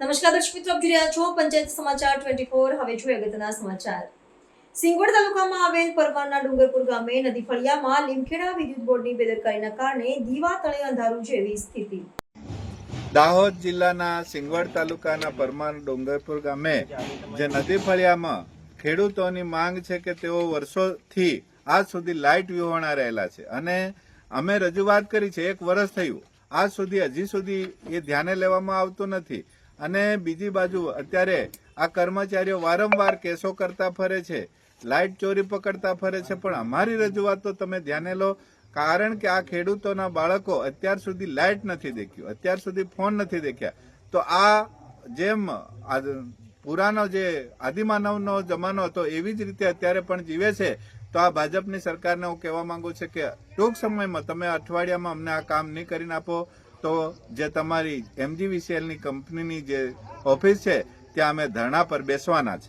નમસ્કાર દર્શક મિત્રો, આપ જોઈ રહ્યા છો પંચાયત સમાચાર ટ્વેન્ટી ફોર હવે જોઈએ અગત્યના સમાચાર. સિંગોડ તાલુકામાં આવેલ પરવારના ડુંગરપુર ગામે નદી ફળિયામાં લીમખેડા વિદ્યુત બોર્ડની બેદરકારીના કારણે દીવા તળે અંધારું જેવી સ્થિતિ. દાહોદ જિલ્લાના સિંગવડ તાલુકાના પરમાર ડુંગરપુર ગામે જે નદી ફળિયામાં ખેડૂતોની માંગ છે કે તેઓ વર્ષોથી આજ સુધી લાઇટ વિહોણા રહેલા છે અને અમે રજૂઆત કરી છે, એક વર્ષ થયું. આજ સુધી, હજી સુધી એ ધ્યાને લેવામાં આવતું નથી. અને બીજી બાજુ અત્યારે આ કર્મચારીઓ વારંવાર કેસો કરતા ફરે છે, લાઇટ ચોરી પકડતા ફરે છે, પણ અમારી રજૂઆત તો તમે ધ્યાને લો, કારણ કે આ ખેડૂતોના બાળકો અત્યાર સુધી લાઇટ નથી દેખ્યું, અત્યાર સુધી ફોન નથી દેખ્યા. તો આ જેમ પુરાનો જે આદિમાનવનો જમાનો હતો, એવી જ રીતે અત્યારે પણ જીવે છે. તો આ ભાજપની સરકારને હું કહેવા માંગુ છું કે ટૂંક સમયમાં તમે અઠવાડિયામાં અમને આ કામ નહીં કરીને આપો. તો જે તમારી એમજીવીસીએલની કંપનીની જે ઓફિસ છે ત્યાં અમે ધરણા પર બેસવાના છે.